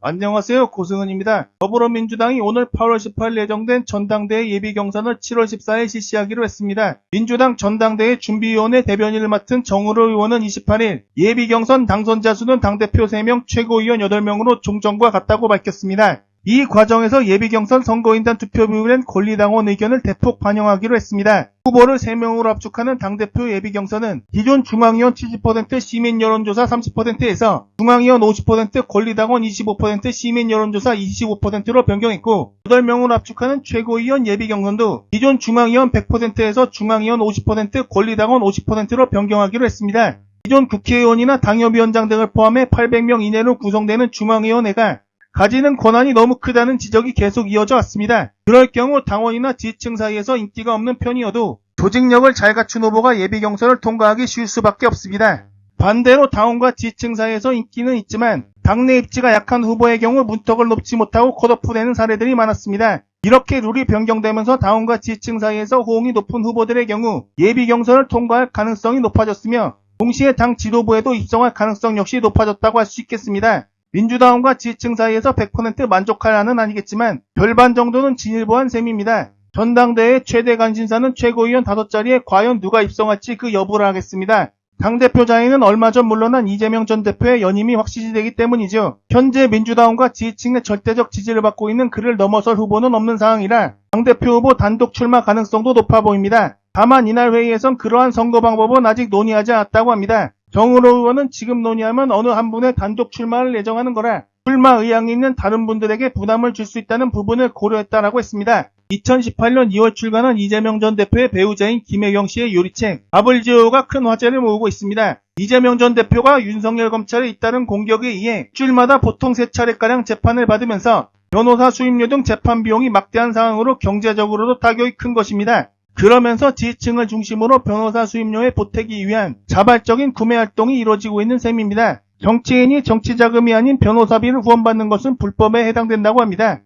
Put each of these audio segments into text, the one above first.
안녕하세요. 고승은입니다. 더불어민주당이 오늘 8월 18일 예정된 전당대회 예비 경선을 7월 14일 실시하기로 했습니다. 민주당 전당대회 준비위원회 대변인을 맡은 정우로 의원은 28일 예비 경선 당선자 수는 당대표 3명, 최고위원 8명으로 종전과 같다고 밝혔습니다. 이 과정에서 예비 경선 선거인단 투표 비율엔 권리당원 의견을 대폭 반영하기로 했습니다. 후보를 3명으로 압축하는 당대표 예비 경선은 기존 중앙위원 70% 시민 여론조사 30%에서 중앙위원 50% 권리당원 25% 시민 여론조사 25%로 변경했고 8명으로 압축하는 최고위원 예비 경선도 기존 중앙위원 100%에서 중앙위원 50% 권리당원 50%로 변경하기로 했습니다. 기존 국회의원이나 당협위원장 등을 포함해 800명 이내로 구성되는 중앙위원회가 가지는 권한이 너무 크다는 지적이 계속 이어져 왔습니다. 그럴 경우 당원이나 지지층 사이에서 인기가 없는 편이어도 조직력을 잘 갖춘 후보가 예비 경선을 통과하기 쉬울 수밖에 없습니다. 반대로 당원과 지지층 사이에서 인기는 있지만 당내 입지가 약한 후보의 경우 문턱을 높지 못하고 컷오프되는 사례들이 많았습니다. 이렇게 룰이 변경되면서 당원과 지지층 사이에서 호응이 높은 후보들의 경우 예비 경선을 통과할 가능성이 높아졌으며 동시에 당 지도부에도 입성할 가능성 역시 높아졌다고 할 수 있겠습니다. 민주당과 지지층 사이에서 100% 만족할 안은 아니겠지만 별반 정도는 진일보한 셈입니다. 전당대회 최대 관심사는 최고위원 5자리에 과연 누가 입성할지 그 여부를 하겠습니다. 당대표 자리는 얼마 전 물러난 이재명 전 대표의 연임이 확실시되기 때문이죠. 현재 민주당과 지지층의 절대적 지지를 받고 있는 그를 넘어설 후보는 없는 상황이라 당대표 후보 단독 출마 가능성도 높아 보입니다. 다만 이날 회의에선 그러한 선거 방법은 아직 논의하지 않았다고 합니다. 정의로 의원은 지금 논의하면 어느 한 분의 단독 출마를 예정하는 거라 출마 의향이 있는 다른 분들에게 부담을 줄 수 있다는 부분을 고려했다라고 했습니다. 2018년 2월 출간한 이재명 전 대표의 배우자인 김혜경 씨의 요리책 지어가 큰 화제를 모으고 있습니다. 이재명 전 대표가 윤석열 검찰에 잇따른 공격에 의해 주일마다 보통 3차례가량 재판을 받으면서 변호사 수임료 등 재판 비용이 막대한 상황으로 경제적으로도 타격이 큰 것입니다. 그러면서 지지층을 중심으로 변호사 수임료에 보태기 위한 자발적인 구매 활동이 이루어지고 있는 셈입니다. 정치인이 정치 자금이 아닌 변호사비를 후원받는 것은 불법에 해당된다고 합니다.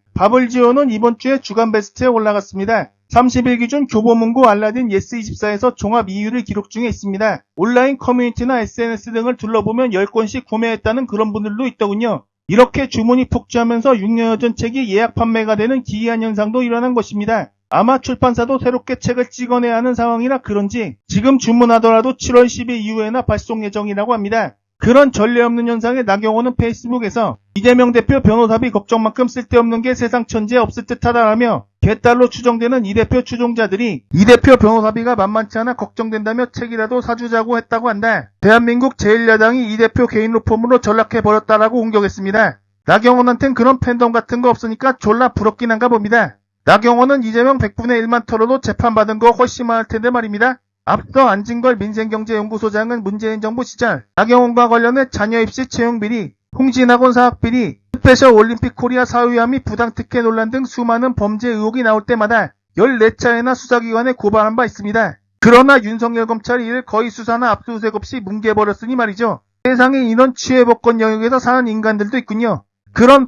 지어는 이번 주에 주간 베스트에 올라갔습니다. 30일 기준 교보문고 알라딘 예스24에서 종합 2위를 기록 중에 있습니다. 온라인 커뮤니티나 SNS 등을 둘러보면 10권씩 구매했다는 그런 분들도 있더군요. 이렇게 주문이 폭주하면서 6년여 전 책이 예약 판매가 되는 기이한 현상도 일어난 것입니다. 아마 출판사도 새롭게 책을 찍어내야 하는 상황이라 그런지 지금 주문하더라도 7월 10일 이후에나 발송 예정이라고 합니다. 그런 전례 없는 현상에 나경원은 페이스북에서 이재명 대표 변호사비 걱정만큼 쓸데없는 게 세상 천지에 없을 듯하다라며 개딸로 추정되는 이 대표 추종자들이 이 대표 변호사비가 만만치 않아 걱정된다며 책이라도 사주자고 했다고 한다. 대한민국 제1야당이 이 대표 개인 로펌으로 전락해버렸다라고 공격했습니다. 나경원한텐 그런 팬덤 같은 거 없으니까 졸라 부럽긴 한가 봅니다. 나경원은 이재명 100분의 1만 털어도 재판받은 거 훨씬 많을 텐데 말입니다. 앞서 안진걸 민생경제연구소장은 문재인 정부 시절 나경원과 관련해 자녀 입시 채용 비리, 홍진학원 사학 비리, 스페셜 올림픽 코리아 사유함이 부당 특혜 논란 등 수많은 범죄 의혹이 나올 때마다 14차례나 수사기관에 고발한 바 있습니다. 그러나 윤석열 검찰이 이를 거의 수사나 압수수색 없이 뭉개버렸으니 말이죠. 세상에 이런 취해복권 영역에서 사는 인간들도 있군요. 그런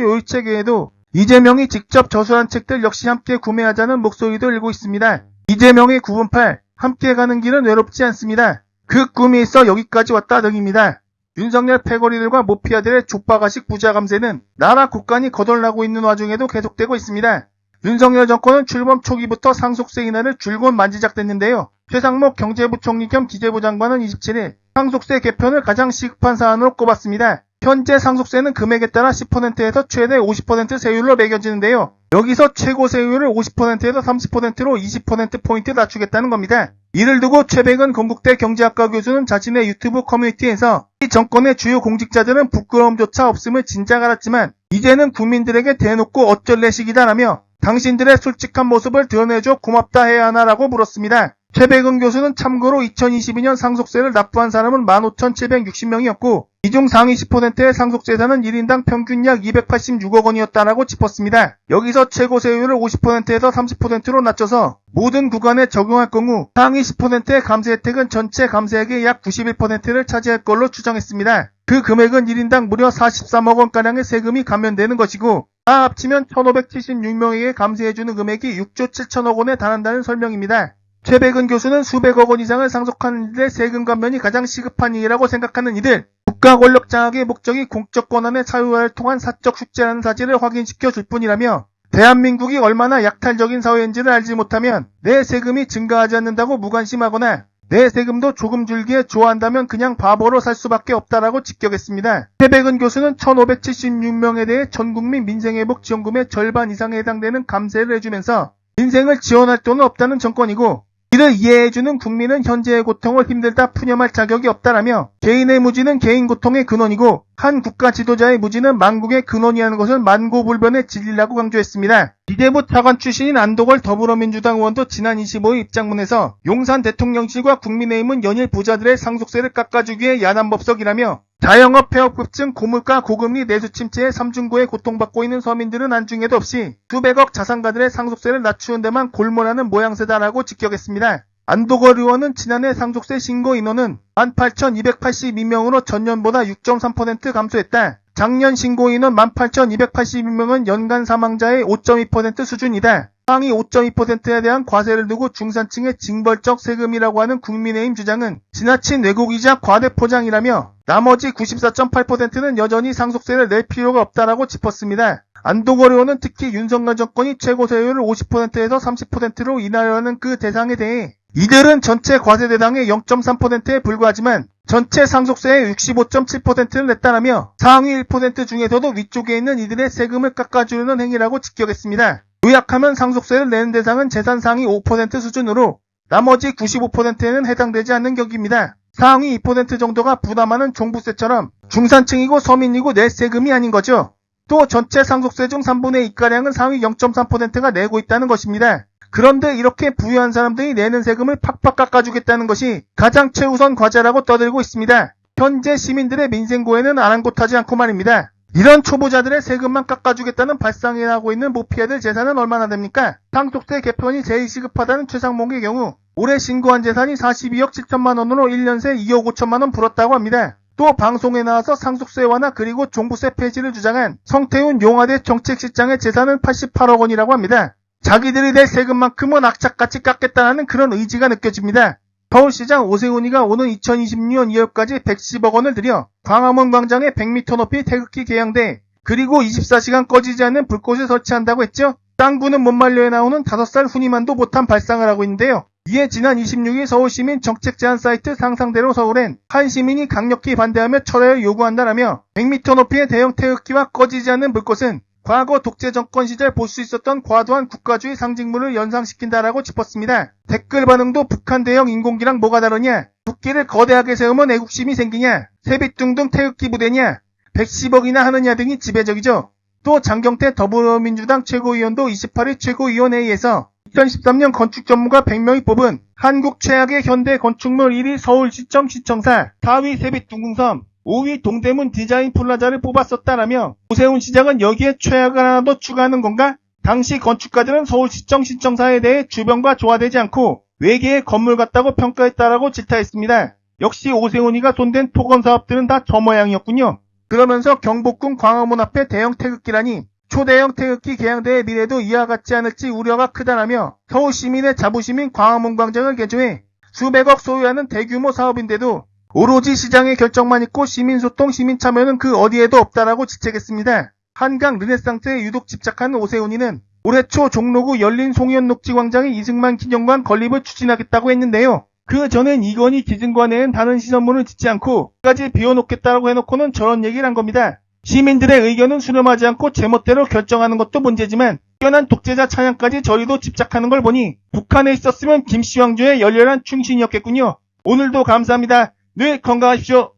요리책 외에도 이재명이 직접 저술한 책들 역시 함께 구매하자는 목소리도 일고 있습니다. 이재명의 9분팔 함께 가는 길은 외롭지 않습니다. 그 꿈이 있어 여기까지 왔다 등입니다. 윤석열 패거리들과 모피아들의 족바가식 부자 감세는 나라 국간이 거덜나고 있는 와중에도 계속되고 있습니다. 윤석열 정권은 출범 초기부터 상속세 인하를 줄곧 만지작댔는데요. 최상목 경제부총리 겸 기재부 장관은 27일 상속세 개편을 가장 시급한 사안으로 꼽았습니다. 현재 상속세는 금액에 따라 10%에서 최대 50% 세율로 매겨지는데요. 여기서 최고 세율을 50%에서 30%로 20%포인트 낮추겠다는 겁니다. 이를 두고 최백은 건국대 경제학과 교수는 자신의 유튜브 커뮤니티에서 이 정권의 주요 공직자들은 부끄러움조차 없음을 진작 알았지만 이제는 국민들에게 대놓고 어쩔 내식이다라며 당신들의 솔직한 모습을 드러내줘 고맙다 해야 하나라고 물었습니다. 최백은 교수는 참고로 2022년 상속세를 납부한 사람은 15,760명이었고 이 중 상위 10%의 상속재산은 1인당 평균 약 286억 원이었다라고 짚었습니다. 여기서 최고 세율을 50%에서 30%로 낮춰서 모든 구간에 적용할 경우 상위 10%의 감세 혜택은 전체 감세액의 약 91%를 차지할 걸로 추정했습니다. 그 금액은 1인당 무려 43억 원가량의 세금이 감면되는 것이고 다 합치면 1576명에게 감세해주는 금액이 6조 7천억 원에 달한다는 설명입니다. 최백은 교수는 수백억 원 이상을 상속한 이들의 세금 감면이 가장 시급한 일이라고 생각하는 이들, 국가 권력 장악의 목적이 공적 권한의 사유화를 통한 사적 숙제라는 사실을 확인시켜 줄 뿐이라며 대한민국이 얼마나 약탈적인 사회인지를 알지 못하면 내 세금이 증가하지 않는다고 무관심하거나 내 세금도 조금 줄기에 좋아한다면 그냥 바보로 살 수밖에 없다라고 직격했습니다. 최백은 교수는 1576명에 대해 전국민 민생회복 지원금의 절반 이상에 해당되는 감세를 해주면서 민생을 지원할 돈은 없다는 정권이고 이를 이해해주는 국민은 현재의 고통을 힘들다 푸념할 자격이 없다라며 개인의 무지는 개인 고통의 근원이고 한 국가 지도자의 무지는 만국의 근원이라는 것을 만고불변의 진리라고 강조했습니다. 이대부 차관 출신인 안도걸 더불어민주당 의원도 지난 25일 입장문에서 용산 대통령실과 국민의힘은 연일 부자들의 상속세를 깎아주기에 야단법석이라며 자영업 폐업급증 고물가 고금리 내수 침체에 삼중고에 고통받고 있는 서민들은 안중에도 없이 수백억 자산가들의 상속세를 낮추는 데만 골몰하는 모양새다라고 직격했습니다. 안도걸 의원은 지난해 상속세 신고 인원은 18,282명으로 전년보다 6.3% 감소했다. 작년 신고 인원 18,282명은 연간 사망자의 5.2% 수준이다. 상위 5.2%에 대한 과세를 두고 중산층의 징벌적 세금이라고 하는 국민의힘 주장은 지나친 왜곡이자 과대 포장이라며 나머지 94.8%는 여전히 상속세를 낼 필요가 없다라고 짚었습니다. 안도걸 의원은 특히 윤석열 정권이 최고 세율을 50%에서 30%로 인하려는 그 대상에 대해 이들은 전체 과세 대상의 0.3%에 불과하지만 전체 상속세의 65.7%를 냈다라며 상위 1% 중에서도 위쪽에 있는 이들의 세금을 깎아주려는 행위라고 직격했습니다. 요약하면 상속세를 내는 대상은 재산 상위 5% 수준으로 나머지 95%에는 해당되지 않는 격입니다. 상위 2% 정도가 부담하는 종부세처럼 중산층이고 서민이고 내 세금이 아닌 거죠. 또 전체 상속세 중 3분의 2가량은 상위 0.3%가 내고 있다는 것입니다. 그런데 이렇게 부유한 사람들이 내는 세금을 팍팍 깎아주겠다는 것이 가장 최우선 과제라고 떠들고 있습니다. 현재 시민들의 민생고에는 아랑곳하지 않고 말입니다. 이런 초보자들의 세금만 깎아주겠다는 발상을 하고 있는 모피아들 재산은 얼마나 됩니까? 상속세 개편이 제일 시급하다는 최상목의 경우 올해 신고한 재산이 42억 7천만 원으로 1년 새 2억 5천만 원 불었다고 합니다. 또 방송에 나와서 상속세 완화 그리고 종부세 폐지를 주장한 성태훈 용화대 정책실장의 재산은 88억 원이라고 합니다. 자기들이 낼 세금만큼은 악착같이 깎겠다는 그런 의지가 느껴집니다. 서울시장 오세훈이가 오는 2026년 2월까지 110억 원을 들여 광화문 광장에 100m 높이 태극기 개양대 그리고 24시간 꺼지지 않는 불꽃을 설치한다고 했죠. 땅구는 못 말려에 나오는 5살 훈이만도 못한 발상을 하고 있는데요. 이에 지난 26일 서울시민 정책 제안 사이트 상상대로 서울엔 한 시민이 강력히 반대하며 철회를 요구한다라며 100m 높이의 대형 태극기와 꺼지지 않는 불꽃은 과거 독재 정권 시절 볼 수 있었던 과도한 국가주의 상징물을 연상시킨다라고 짚었습니다. 댓글 반응도 북한 대형 인공기랑 뭐가 다르냐? 국기를 거대하게 세우면 애국심이 생기냐? 세빛둥둥 태극기 부대냐? 110억이나 하느냐 등이 지배적이죠. 또 장경태 더불어민주당 최고위원도 28일 최고위원회의에서 2013년 건축 전문가 100명이 뽑은 한국 최악의 현대 건축물 1위 서울시청 시청사 4위 세빛둥둥섬 5위 동대문 디자인 플라자를 뽑았었다라며 오세훈 시장은 여기에 최악을 하나 더 추가하는 건가? 당시 건축가들은 서울시청 시청사에 대해 주변과 조화되지 않고 외계의 건물 같다고 평가했다라고 질타했습니다. 역시 오세훈이가 손댄 토건 사업들은 다 저 모양이었군요. 그러면서 경복궁 광화문 앞에 대형 태극기라니 초대형 태극기 개양대의 미래도 이와 같지 않을지 우려가 크다라며 서울 시민의 자부심인 광화문 광장을 개조해 수백억 소유하는 대규모 사업인데도 오로지 시장의 결정만 있고 시민소통, 시민참여는 그 어디에도 없다라고 지적했습니다. 한강 르네상스에 유독 집착하는 오세훈이는 올해 초 종로구 열린 송현 녹지광장에 이승만 기념관 건립을 추진하겠다고 했는데요. 그 전엔 이건희 기증관에는 다른 시설물을 짓지 않고 까지 비워놓겠다고 해놓고는 저런 얘기를 한 겁니다. 시민들의 의견은 수렴하지 않고 제멋대로 결정하는 것도 문제지만 뛰어난 독재자 찬양까지 저리도 집착하는 걸 보니 북한에 있었으면 김씨 왕조의 열렬한 충신이었겠군요. 오늘도 감사합니다. 늘 건강하십시오.